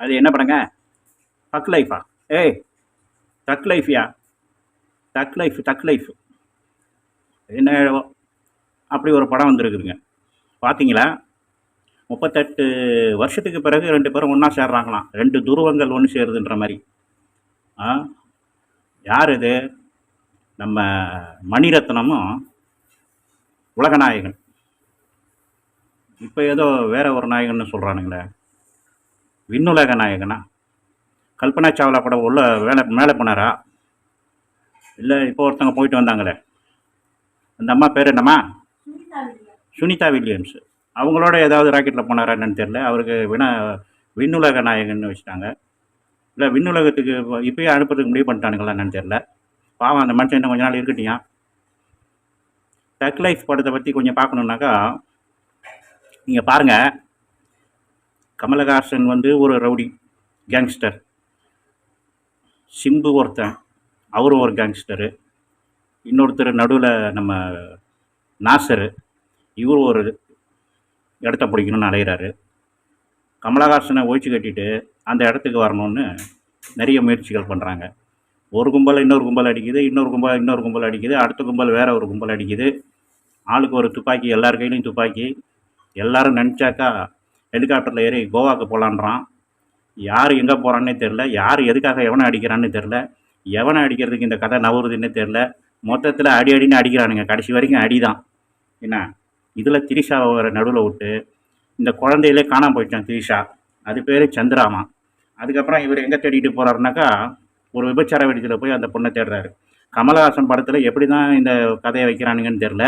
அது என்ன படங்க? டக் லைஃபா ஏய் டக் லைஃபியா டக் லைஃப் டக் லைஃப் என்ன அப்படி ஒரு படம் வந்திருக்குதுங்க. பார்த்தீங்களா முப்பத்தெட்டு வருஷத்துக்கு பிறகு ரெண்டு பேரும் ஒன்றா சேர்றாங்களாம். ரெண்டு துருவங்கள் ஒன்று சேருதுன்ற மாதிரி. ஆ? யார் இது? நம்ம மணிரத்னமும் உலகநாயகன். இப்போ ஏதோ வேற ஒரு நாயகன்னு சொல்கிறானுங்களே விண்ணுலக நாயகனா? கல்பனா சாவ்லா கூட உள்ள வேலை மேலே போனாரா? இல்லை இப்போ ஒருத்தவங்க போயிட்டு வந்தாங்களே. அந்த அம்மா பேர் என்னம்மா? சுனிதா வில்லியம்ஸ். அவங்களோட ஏதாவது ராக்கெட்டில் போனாரா என்னன்னு தெரில அவருக்கு வினா விண்ணுலக நாயகன்னு வச்சுட்டாங்க. இல்லை விண்ணுலகத்துக்கு இப்போயே அனுப்புறதுக்கு முடிவு பண்ணிட்டானுங்களா என்னன்னு தெரில பாவம் அந்த மனுஷன் இன்னும் கொஞ்ச நாள் இருக்கட்டியா? டக் லைஃப் படத்தை பற்றி கொஞ்சம் பார்க்கணுன்னாக்கா நீங்கள் பாருங்கள் கமலஹாசன் வந்து ஒரு ரவுடி கேங்ஸ்டர் சிம்பு ஒருத்தன் அவரும் ஒரு கேங்ஸ்டரு இன்னொருத்தர் நடுவில் நம்ம நாசரு இவரும் ஒரு இடத்த பிடிக்கணும்னு அலைகிறாரு கமலஹாசனை ஒழிச்சு கட்டிட்டு அந்த இடத்துக்கு வரணும்னு நிறைய முயற்சிகள் பண்ணுறாங்க ஒரு கும்பல் இன்னொரு கும்பல் அடிக்குது இன்னொரு கும்பல் இன்னொரு கும்பல் அடிக்குது அடுத்த கும்பல் வேறு ஒரு கும்பல் அடிக்குது. ஆளுக்கு ஒரு துப்பாக்கி எல்லார் கையிலையும் துப்பாக்கி. எல்லாரும் நினச்சாக்கா ஹெலிகாப்டரில் ஏறி கோவாக்கு போகலான்றான் யார் எங்கே போகிறான்னே தெரில யார் எதுக்காக எவனை அடிக்கிறான்னு தெரில எவனை அடிக்கிறதுக்கு இந்த கதை நவுறுதுன்னே தெரில மொத்தத்தில் அடி அடின்னு அடிக்கிறானுங்க. கடைசி வரைக்கும் அடி தான் என்ன? இதில் திரிஷாவை வர நடுவில் விட்டு இந்த குழந்தையிலே காணாம போயிட்டான் திரிஷா. அது பேர் சந்திராமா. அதுக்கப்புறம் இவர் எங்கே தேடிட்டு போகிறாருனாக்கா ஒரு விபச்சார வெடித்தில் போய் அந்த பொண்ணை தேடுறாரு. கமலஹாசன் படத்தில் எப்படி தான் இந்த கதையை வைக்கிறானுங்கன்னு தெரில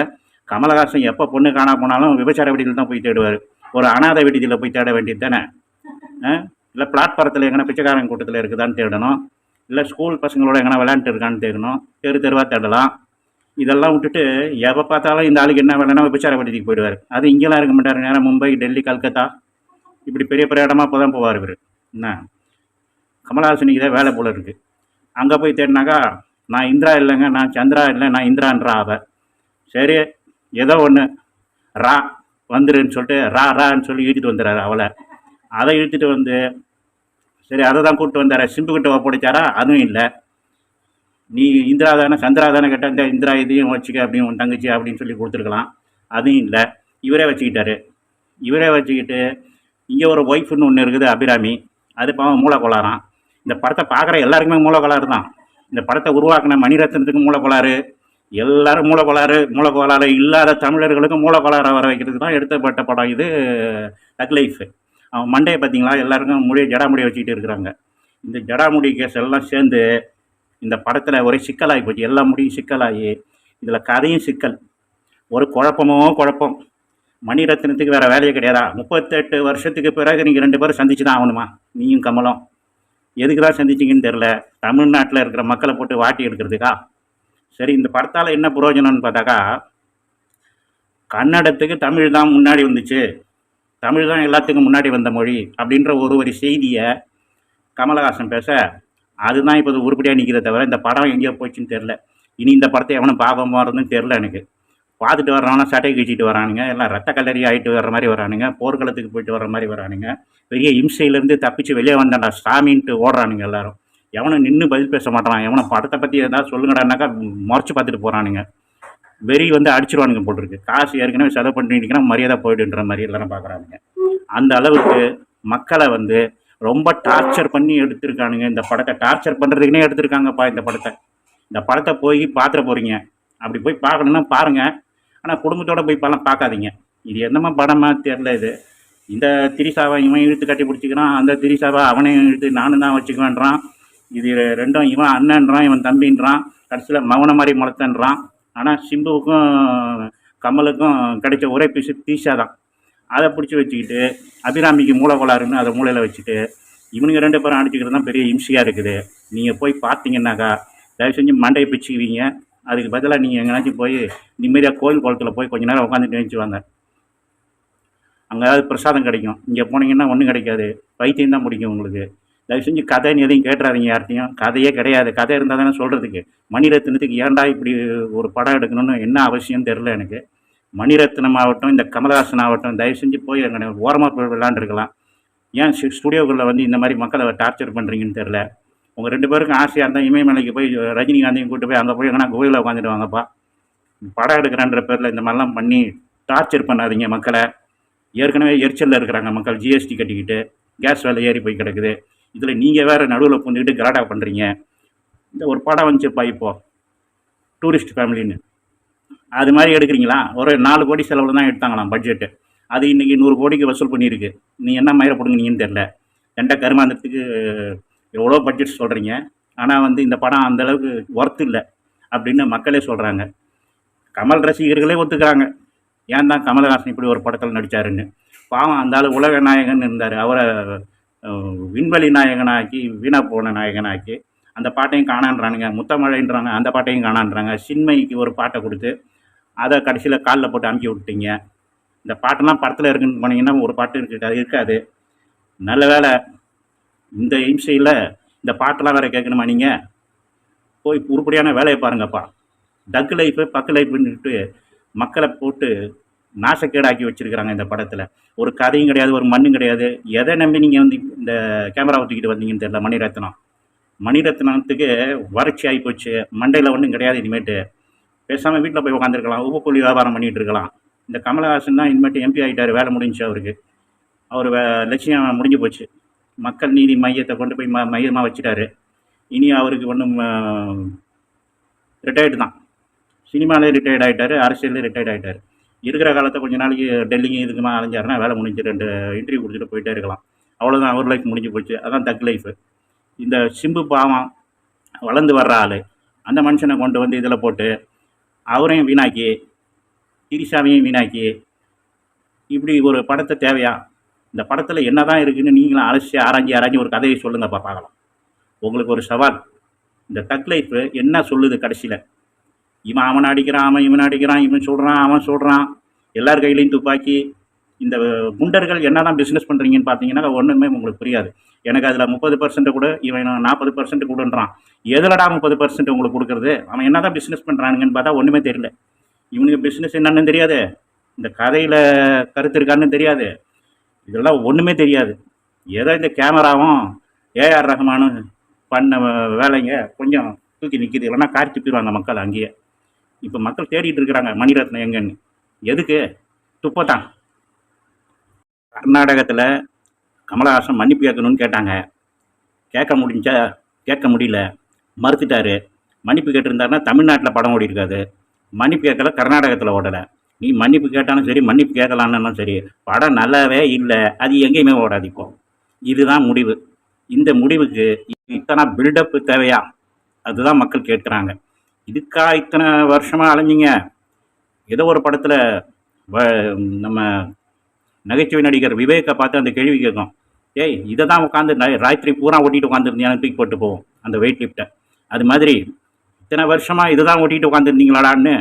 கமலஹாசன் எப்போ பொண்ணு காணா போனாலும் விபச்சார வெடியில் தான் போய் தேடுவார். ஒரு அனாதை விடுதியில் போய் தேட வேண்டியது தானே? இல்லை பிளாட்பாரத்தில் எங்கன்னா பிச்சைக்காரன் கூட்டத்தில் இருக்குதான்னு தேடணும். இல்லை ஸ்கூல் பசங்களோட எங்கன்னா விளையாண்டு இருக்கான்னு தேடணும். தெரு தெருவாக தேடலாம். இதெல்லாம் விட்டுட்டு எப்போ பார்த்தாலும் இந்த ஆளுக்கு என்ன வேலைனா விபச்சார விடுதிக்கு போயிடுவார். அது இங்கெல்லாம் இருக்க மாட்டார். நேரம் மும்பை டெல்லி கல்கத்தா இப்படி பெரிய பெரிய இடமா இப்போ தான் போவார் இவர். என்ன? கமலஹாசனுக்கு தான் வேலை போல இருக்குது அங்கே போய் தேடினாக்கா நான் இந்திரா இல்லைங்க நான் சந்திரா இல்லை நான் இந்திரான்றா அவ சரி ஏதோ ஒன்று ரா வந்துருன்னு சொல்லிட்டு ரா ரான்னு சொல்லி இழுத்துட்டு வந்துடுறாரு அவளை. அதை இழுத்துட்டு வந்து சரி அதை தான் கூப்பிட்டு வந்தார. சிம்பு கிட்ட ஒப்படைச்சாரா? அதுவும் இல்லை. நீ இந்திரா தானே சந்திரா தானே கேட்டால் இந்த இந்திரா இதையும் வச்சுக்க அப்படின்னு உன் தங்கச்சி அப்படின்னு சொல்லி கொடுத்துருக்கலாம். அதுவும் இல்லை. இவரே வச்சுக்கிட்டாரு. இவரே வச்சுக்கிட்டு இங்கே ஒரு ஒய்ஃப்னு ஒன்று இருக்குது அபிராமி. அது பாவம் மூளை இந்த படத்தை பார்க்குற எல்லாருக்குமே மூளை தான். இந்த படத்தை உருவாக்கின மணிரத்னத்துக்கு மூளை எல்லாரும் மூலக்கோளாறு மூலக்கோளாறு இல்லாத தமிழர்களுக்கும் மூளை வர வைக்கிறதுக்கு தான் எடுத்தப்பட்ட படம் இது டக் லைஃப். அவன் மண்டையை பார்த்தீங்களா? எல்லாருக்கும் முடிய ஜடாமுடியை வச்சுக்கிட்டு இருக்கிறாங்க. இந்த ஜடாமுடி கேஸ் எல்லாம் சேர்ந்து இந்த படத்தில் ஒரே சிக்கலாகி போச்சு. எல்லா முடியும் சிக்கலாகி இதில் கதையும் சிக்கல். ஒரு குழப்பமோ குழப்பம். மணிரத்னத்துக்கு வேறு வேலையே கிடையாதா? முப்பத்தெட்டு வருஷத்துக்கு பிறகு நீங்கள் ரெண்டு பேரும் சந்திச்சு தான் ஆகணுமா? நீயும் கமலம். எதுக்கு தான் சந்திச்சிங்கன்னு தெரில தமிழ்நாட்டில் இருக்கிற மக்களை போட்டு வாட்டி எடுக்கிறதுக்கா? சரி இந்த படத்தால் என்ன பிரயோஜனம்னு பார்த்தாக்கா கன்னடத்துக்கு தமிழ் தான் முன்னாடி வந்துச்சு. தமிழ் தான் எல்லாத்துக்கும் முன்னாடி வந்த மொழி அப்படின்ற ஒரு ஒரு செய்தியை கமலஹாசன் பேச அதுதான் இப்போ உருப்படியாக நிற்கிறத தவிர இந்த படம் எங்கேயோ போச்சுன்னு தெரில இனி இந்த படத்தை எவனும் பார்க்க போகிறதுன்னு தெரில எனக்கு. பார்த்துட்டு வர்றவனா சட்டை கிழிச்சிட்டு வரானுங்க எல்லாம் ரத்த கல்லறி ஆகிட்டு வர்ற மாதிரி வரானுங்க போர்க்களத்துக்கு போயிட்டு வர்ற மாதிரி வரானுங்க. பெரிய இம்சையிலேருந்து தப்பிச்சு வெளியே வந்தாண்டா சாமின்ட்டு ஓடுறானுங்க எல்லாரும். எவனும் நின்று பதில் பேச மாட்டான். எவனை படத்தை பற்றி ஏதாவது சொல்லுங்கடானாக்கா மறைச்சு பார்த்துட்டு போகிறானுங்க வெறி வந்து அடிச்சிருவானுங்க போட்டிருக்கு. காசு ஏற்கனவே செலவு பண்ணிட்டீங்கன்னா மரியாதை போயிடுன்ற மாதிரி எல்லாரும் பார்க்குறானுங்க அந்த அளவுக்கு மக்களை வந்து ரொம்ப டார்ச்சர் பண்ணி எடுத்திருக்கானுங்க. இந்த படத்தை டார்ச்சர் பண்ணுறதுக்குனே எடுத்திருக்காங்கப்பா இந்த படத்தை. இந்த படத்தை போய் பார்த்துட போகிறீங்க அப்படி போய் பார்க்கணுன்னா பாருங்கள் ஆனால் குடும்பத்தோடு போய் படம் பார்க்காதீங்க. இது என்னமா படமாக தெரில இது. இந்த திரிசாவை இவன் இழுத்து கட்டி பிடிச்சிக்கிறான். அந்த திரிசாவை அவனையும் இழுத்து நானும் தான் வச்சுக்குவேன்றான். இது ரெண்டும் இவன் அண்ணன்றான் இவன் தம்பின்றான். கடைசியில் மௌன மாதிரி முளத்தன்றான். ஆனால் சிம்புவுக்கும் கமலுக்கும் கிடைச்ச ஒரே பீஸு பீஸா தான். அதை பிடிச்சி வச்சுக்கிட்டு அபிராமிக்கு மூளை கோளாறுன்னு அதை மூளையில் வச்சுட்டு இவனுங்க ரெண்டு பேரும் அடிச்சுக்கிறது தான் பெரிய இம்சையாக இருக்குது. நீங்கள் போய் பார்த்தீங்கன்னாக்கா தயவு செஞ்சு மண்டையை பிச்சுக்குவீங்க. அதுக்கு பதிலாக நீங்கள் எங்கேனாச்சும் போய் நிம்மதியாக கோயில் குளத்தில் போய் கொஞ்ச நேரம் உட்காந்துட்டு நினச்சி வாங்க. அங்கே ஏதாவது பிரசாதம் கிடைக்கும். இங்கே போனீங்கன்னா ஒன்றும் கிடைக்காது. வைத்தியம் தான் பிடிக்கும் உங்களுக்கு. தயவு செஞ்சு கதைன்னு எதையும் கேட்டுறாதீங்க யார்த்தையும் கதையே கிடையாது. கதை இருந்தால் தானே சொல்கிறதுக்கு மணிரத்னத்துக்கு ஏன்டா இப்படி ஒரு படம் எடுக்கணும்னு என்ன அவசியம் தெரில எனக்கு. மணிரத்னம் ஆகட்டும் இந்த கமலஹாசன் ஆகட்டும் தயவு செஞ்சு போய் அங்கே ஓரமாக போய் விளாண்டுருக்கலாம் ஏன் ஸ்டுடியோக்குள்ளே வந்து இந்த மாதிரி மக்களை டார்ச்சர் பண்ணுறீங்கன்னு தெரில உங்கள் ரெண்டு பேருக்கும் ஆசையாக இருந்தால் இமயமலைக்கு போய் ரஜினிகாந்தையும் கூட்டு போய் அங்கே போய் எங்கன்னா கோயிலில் உட்காந்துட்டு வாங்கப்பா. படம் எடுக்கிறான்ற பேரில் இந்த மாதிரிலாம் பண்ணி டார்ச்சர் பண்ணாதீங்க மக்களை. ஏற்கனவே எரிச்சலில் இருக்கிறாங்க மக்கள். ஜிஎஸ்டி கட்டிக்கிட்டு கேஸ் விலை ஏறி போய் கிடக்குது. இதில் நீங்கள் வேறு நடுவில் புரிஞ்சுக்கிட்டு கலாட்டா பண்ணுறீங்க இந்த ஒரு படம் வந்துச்சுப்பா இப்போது டூரிஸ்ட் ஃபேமிலின்னு. அது மாதிரி எடுக்கிறீங்களா? ஒரு நாலு கோடி செலவில் தான் எடுத்தாங்களாம் பட்ஜெட்டு. அது இன்றைக்கி நூறு கோடிக்கு வசூல் பண்ணியிருக்கு. நீ என்ன மயிரை பிடுங்கினீங்கன்னு தெரில ரெண்ட கருமாந்தத்துக்கு எவ்வளோ பட்ஜெட் சொல்கிறீங்க ஆனால் வந்து இந்த படம் அந்தளவுக்கு ஒர்த் இல்லை அப்படின்னு மக்களே சொல்கிறாங்க கமல் ரசிகர்களே ஒத்துக்கிறாங்க. ஏன் தான் கமலஹாசன் இப்படி ஒரு படத்தில் நடித்தாருன்னு பாவம் அந்த ஆள் உலக நாயகன் இருந்தார். அவரை விண்வெளி நாயகனாக்கி வீணா போன நாயகனாக்கி அந்த பாட்டையும் காணான்றானுங்க. முத்தமழைன்றாங்க அந்த பாட்டையும் காணான்றாங்க. சின்மைக்கு ஒரு பாட்டை கொடுத்து அதை கடைசியில் காலில் போட்டு அமுக்கி விட்டீங்க இந்த பாட்டெல்லாம் படத்தில் இருக்குன்னு போனீங்கன்னா ஒரு பாட்டு இருக்காது இருக்காது. நல்ல வேலை இந்த இம்சையில் இந்த பாட்டெல்லாம் வேறு கேட்கணுமா நீங்கள் போய் உருப்படியான வேலையை பாருங்கப்பா. டக்கு லைஃபு பக்கு லைஃப்னுட்டு மக்களை போட்டு நாசக்கேடாக்கி வச்சுருக்கிறாங்க இந்த படத்தில். ஒரு கதையும் கிடையாது ஒரு மண்ணும் கிடையாது. எதை நம்பி நீங்கள் வந்து இந்த கேமராவை தூக்கிட்டு வந்தீங்கன்னு தெரியல மணிரத்னம். மணிரத்னத்துக்கு வறட்சி ஆகி போச்சு. மண்டையில் ஒன்றும் கிடையாது இனிமேட்டு. பேசாமல் வீட்டில் போய் உட்காந்துருக்கலாம் உப்புக்கூலி வியாபாரம் பண்ணிகிட்டு இருக்கலாம் இந்த கமலஹாசன் தான் இனிமேட்டு எம்பி ஆகிட்டார் வேலை முடிஞ்சுச்சு அவருக்கு. அவர் வே லட்சியம் முடிஞ்சு போச்சு. மக்கள் நீதி மையத்தை கொண்டு போய் ம மையமாக வச்சுட்டாரு. இனி அவருக்கு ஒன்றும் ரிட்டையர்டு தான். சினிமாலே ரிட்டையர்ட் ஆகிட்டார் அரசியல்லே ரிட்டையர்ட் ஆகிட்டார் இருக்கிற காலத்தை கொஞ்ச நாளைக்கு டெல்லிங்க இதுக்குமா அலைஞ்சாருன்னா வேலை முடிஞ்சு ரெண்டு இன்டர்வியூ கொடுத்துட்டு போயிட்டே இருக்கலாம். அவ்வளோதான் அவர் லைஃப் முடிஞ்சு போச்சு. அதான் தக் லைஃபு இந்த சிம்பு பாவம் வளர்ந்து வர்ற ஆள் அந்த மனுஷனை கொண்டு வந்து இதில் போட்டு அவரையும் வீணாக்கி திரிசாவையும் வீணாக்கி இப்படி ஒரு படத்தை தேவையா? இந்த படத்தில் என்ன தான் இருக்குதுன்னு நீங்களும் அலசி ஆராய்ஞ்சி ஆராய்ஞ்சி ஒரு கதையை சொல்லுங்கப்பா பார்க்கலாம். உங்களுக்கு ஒரு சவால். இந்த தக் லைஃப் என்ன சொல்லுது கடைசியில்? இவன் அவன் அடிக்கிறான் அவன் இவன் அடிக்கிறான் இவன் சொல்கிறான் அவன் சொல்கிறான் எல்லார் கையிலையும் துப்பாக்கி. இந்த குண்டர்கள் என்ன தான் பிஸ்னஸ் பண்ணுறீங்கன்னு பார்த்தீங்கன்னா ஒன்றுமே உங்களுக்கு புரியாது. எனக்கு அதில் முப்பது பர்சன்ட் கூட இவன் நாற்பது பர்சன்ட் கொடுன்றான். எதுலடா முப்பது பர்சன்ட் உங்களுக்கு கொடுக்குறது? அவன் என்ன தான் பிஸ்னஸ் பண்ணுறானுங்கன்னு பார்த்தா ஒன்றுமே தெரியல. இவனுக்கு பிஸ்னஸ் என்னன்னு தெரியாது. இந்த கதையில் கருத்து இருக்கான்னு தெரியாது. இதெல்லாம் ஒன்றுமே தெரியாது. ஏதோ இந்த கேமராவும் ஏஆர் ரஹ்மானும் பண்ண வேலைங்க. கொஞ்சம் தூக்கி நிற்கிது இல்லைன்னா காய்ச்சி போயிடுவாங்க மக்கள் அங்கேயே. இப்போ மக்கள் தேடிட்டு இருக்கிறாங்க மணிரத்னம் எங்கன்னு. எதுக்கு? துப்பத்தான். கர்நாடகத்தில் கமலஹாசன் மன்னிப்பு கேட்கணும்னு கேட்டாங்க. கேட்க முடிஞ்சா கேட்க முடியல. மறுத்துட்டாரு. மன்னிப்பு கேட்டிருந்தாருன்னா தமிழ்நாட்டில் படம் ஓடி இருக்காது மன்னிப்பு கேட்கல கர்நாடகத்தில் ஓடலை. நீ மன்னிப்பு கேட்டாலும் சரி மன்னிப்பு கேட்கலான்னாலும் சரி படம் நல்லாவே இல்லை. அது எங்கேயுமே ஓடாது இப்போ. இதுதான் முடிவு. இந்த முடிவுக்கு இத்தனை பில்டப்பு தேவையா? அதுதான் மக்கள் கேட்குறாங்க. இதுக்கா இத்தனை வருஷமாக அலைஞ்சிங்க? ஏதோ ஒரு படத்தில் நம்ம நகைச்சுவை நடிகர் விவேக்கை பார்த்து அந்த கேள்வி கேட்கும். ஏய் இதை தான் உட்காந்து ராத்திரி பூரா ஓட்டிட்டு உட்காந்துருந்தீங்க தூக்கி போட்டு போவோம் அந்த வெயிட் லிஃப்ட்டை அது மாதிரி இத்தனை வருஷமாக இதை தான் ஓட்டிகிட்டு உட்காந்துருந்தீங்களாடான்னு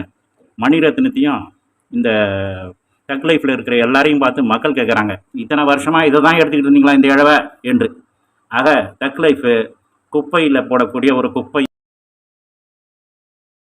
மணிரத்னத்தையும் இந்த டக் லைஃப்பில் இருக்கிற எல்லாரையும் பார்த்து மக்கள் கேட்குறாங்க இத்தனை வருஷமாக இதை தான் எடுத்துக்கிட்டு இருந்தீங்களா இந்த இழவை? என்று. ஆக டக் லைஃபு குப்பையில் போடக்கூடிய ஒரு குப்பை